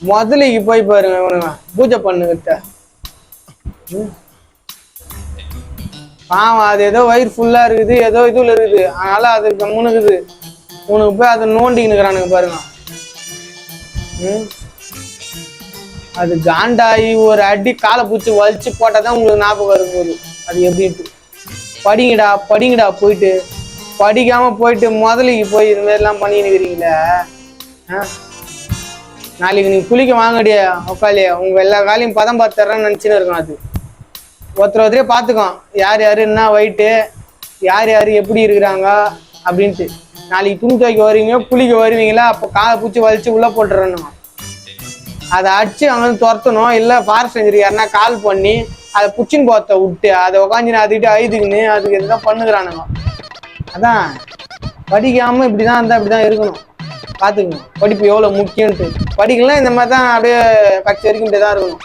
முதலைக்கு போய் பாருங்க இவனுங்க. பூஜை பண்ணுகிட்ட ஆமா பாவம் அது ஏதோ வயிறு ஃபுல்லா இருக்குது ஏதோ இதுல இருக்குது. அதனால அது கம்முனுக்குது. உனக்கு போய் அதை நோண்டிக்கினுக்குறானுங்க பாருங்க. ம்? அது காண்டாயி ஒரு அடி காலை பூச்சி வலிச்சு போட்டால் தான் உங்களுக்கு ஞாபகம் வரும் போது அது எப்படின்ட்டு. படிங்கடா படிங்கடா போயிட்டு. படிக்காம போயிட்டு முதலைக்கு போய் இது மாதிரிலாம் பண்ணின்னு இருக்கிறீங்களே? ஆ? நாளைக்கு நீங்க குளிக்க வாங்கடியா உக்காலியா உங்க எல்லா காலையும் பதம் பார்த்து தர்றேன்னு நினச்சின்னு இருக்கும் அது. ஒருத்தர் ஒருத்தரே பார்த்துக்கோம். யார் யார் என்ன வயிட்டு யார் யார் எப்படி இருக்கிறாங்க அப்படின்ட்டு. நாளைக்கு துணி துவைக்க வருவீங்க குளிக்க வருவீங்களா அப்போ காலை பூச்சி வலிச்சு உள்ளே போட்டுறணும் அதை அடிச்சு அங்க வந்து துரத்தணும். இல்லை ஃபாரஸ்ட் ரேஞ்சர் யாருன்னா கால் பண்ணி அதை புச்சின் போத்த விட்டு அதை உக்காந்து அதுக்கிட்ட ஐதுக்குன்னு அதுக்கு எதுதான் பண்ணுகிறானுங்க. அதான். தான் இருந்தால் இப்படி தான் இருக்கணும். பார்த்துக்கணும் படிப்பு எவ்வளோ முக்கியன்ட்டு படிக்கலாம் இந்த மாதிரி தான் அப்படியே கட்சி வரைக்கும் இப்படி தான் இருக்கணும்.